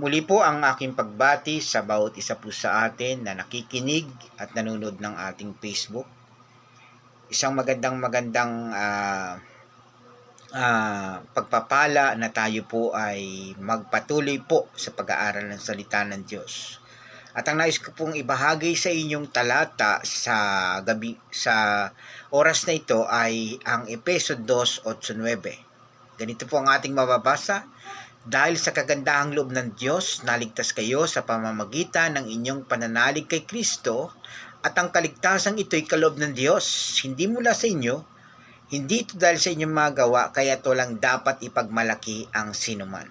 Muli po ang aking pagbati sa bawat isa po sa atin na nakikinig at nanonood ng ating Facebook. Isang magandang magandang ah, ah, pagpapala na tayo po ay magpatuloy po sa pag-aaral ng salita ng Diyos. At ang nais ko pong ibahagi sa inyong talata sa gabi sa oras na ito ay ang Epeso 2:8-9. Ganito po ang ating mababasa. Dahil sa kagandahang loob ng Diyos, naligtas kayo sa pamamagitan ng inyong pananalig kay Kristo at ang kaligtasang ito'y kaloob ng Diyos, hindi mula sa inyo, hindi ito dahil sa inyong mga gawa, kaya ito lang dapat ipagmalaki ang sinuman.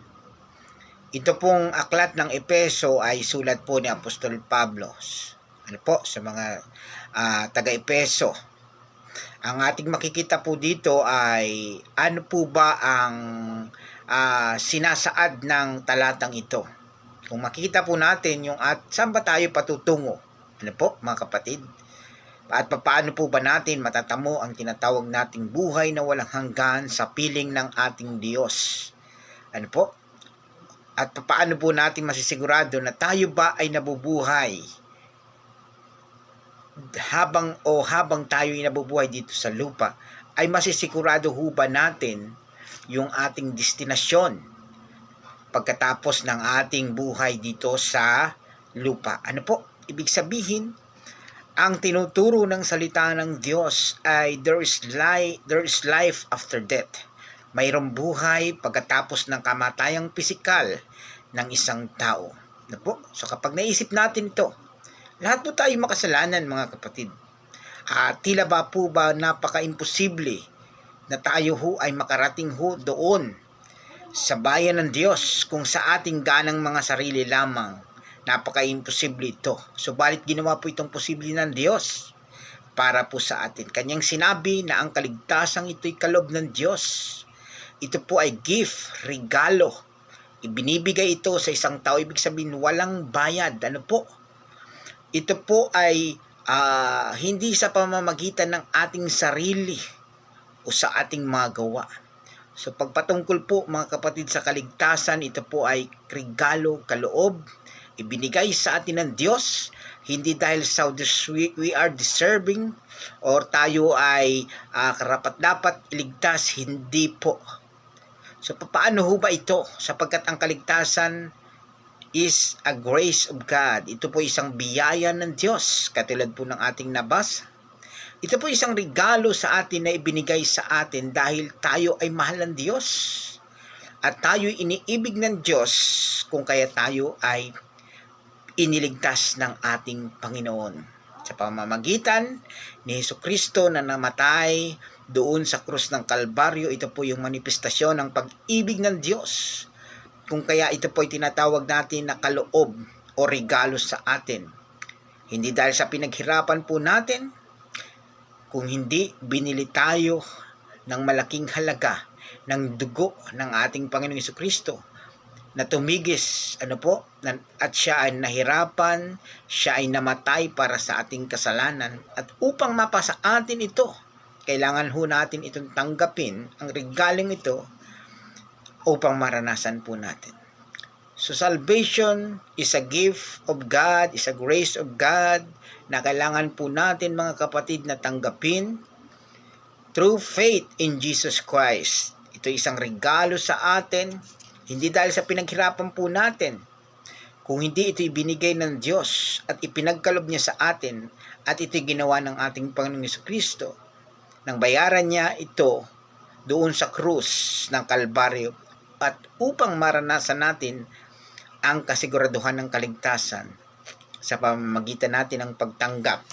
Ito pong aklat ng Epeso ay sulat po ni Apostol Pablo. Ano po, sa mga ah, taga-Epeso. Ang ating makikita po dito ay ano po ba ang ah, sinasaad ng talatang ito. Kung makikita po natin yung at saan ba tayo patutungo? Ano po mga kapatid? At paano po ba natin matatamo ang tinatawag nating buhay na walang hanggan sa piling ng ating Diyos? Ano po? At paano po natin masisigurado na tayo ba ay nabubuhay habang o habang tayo ay nabubuhay dito sa lupa ay masisigurado ho ba natin yung ating destinasyon pagkatapos ng ating buhay dito sa lupa. Ano po? Ibig sabihin, ang tinuturo ng salita ng Diyos ay there is life, there is life after death. Mayroong buhay pagkatapos ng kamatayang pisikal ng isang tao. Ano po? So kapag naisip natin ito, lahat po tayo makasalanan mga kapatid. At tila ba po ba napaka-imposible na tayo ho ay makarating ho doon sa bayan ng Diyos kung sa ating ganang mga sarili lamang napaka-imposible ito. Subalit ginawa po itong posible ng Diyos para po sa atin. Kanyang sinabi na ang kaligtasang ito'y kalob ng Diyos. Ito po ay gift, regalo. Ibinibigay ito sa isang tao. Ibig sabihin, walang bayad. Ano po? Ito po ay ah, hindi sa pamamagitan ng ating sarili o sa ating mga gawa. So pagpatungkol po mga kapatid sa kaligtasan, ito po ay regalo, kaloob, ibinigay sa atin ng Diyos, hindi dahil sa we, are deserving or tayo ay uh, karapat-dapat iligtas, hindi po. So paano ho ba ito? Sapagkat ang kaligtasan is a grace of God. Ito po isang biyaya ng Diyos, katulad po ng ating nabasa. Ito po isang regalo sa atin na ibinigay sa atin dahil tayo ay mahal ng Diyos. At tayo iniibig ng Diyos kung kaya tayo ay iniligtas ng ating Panginoon. Sa pamamagitan ni Heso Kristo na namatay doon sa krus ng Kalbaryo, ito po yung manifestasyon ng pag-ibig ng Diyos. Kung kaya ito po ay tinatawag natin na kaloob o regalo sa atin. Hindi dahil sa pinaghirapan po natin, kung hindi binili tayo ng malaking halaga ng dugo ng ating Panginoong Heso Kristo na tumigis ano po at siya ay nahirapan siya ay namatay para sa ating kasalanan. At upang mapasa atin ito kailangan ho natin itong tanggapin ang regaling ito upang maranasan po natin so salvation is a gift of God is a grace of God na kailangan po natin mga kapatid na tanggapin through faith in Jesus Christ. Ito isang regalo sa atin hindi dahil sa pinaghirapan po natin, kung hindi ito ibinigay ng Diyos at ipinagkalob niya sa atin at ito ginawa ng ating Panginoong Yeso Kristo, nang bayaran niya ito doon sa krus ng Kalbaryo at upang maranasan natin ang kasiguraduhan ng kaligtasan sa pamamagitan natin ng pagtanggap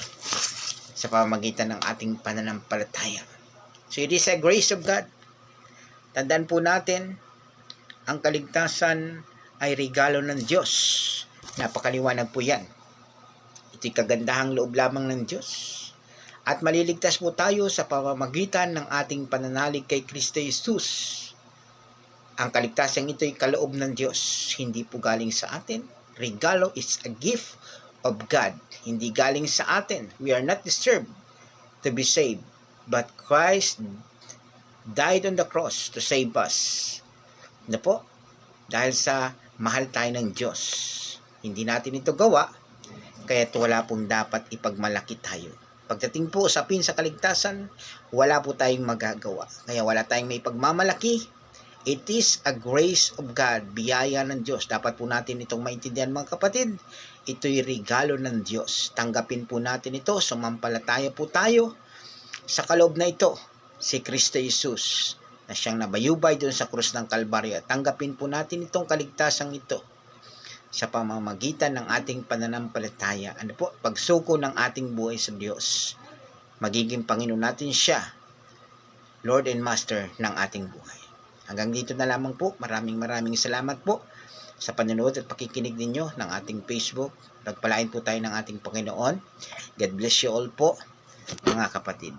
sa pamamagitan ng ating pananampalataya. So it is a grace of God. Tandaan po natin, ang kaligtasan ay regalo ng Diyos. Napakaliwanag po yan. Ito'y kagandahang loob lamang ng Diyos. At maliligtas po tayo sa pamamagitan ng ating pananalig kay Kristo Jesus. Ang kaligtasan ito'y kaloob ng Diyos. Hindi po galing sa atin. Regalo is a gift of God. Hindi galing sa atin. We are not deserved to be saved. But Christ died on the cross to save us na po dahil sa mahal tayo ng Diyos. Hindi natin ito gawa, kaya wala pong dapat ipagmalaki tayo. Pagdating po sa pin sa kaligtasan, wala po tayong magagawa. Kaya wala tayong may pagmamalaki. It is a grace of God, biyaya ng Diyos. Dapat po natin itong maintindihan mga kapatid. Ito'y regalo ng Diyos. Tanggapin po natin ito. Sumampalataya po tayo sa kaloob na ito. Si Kristo Jesus na siyang nabayubay doon sa krus ng Kalbaryo. Tanggapin po natin itong kaligtasang ito sa pamamagitan ng ating pananampalataya. Ano po? Pagsuko ng ating buhay sa Diyos. Magiging Panginoon natin siya, Lord and Master ng ating buhay. Hanggang dito na lamang po. Maraming maraming salamat po sa panonood at pakikinig ninyo ng ating Facebook. Nagpalain po tayo ng ating Panginoon. God bless you all po, mga kapatid.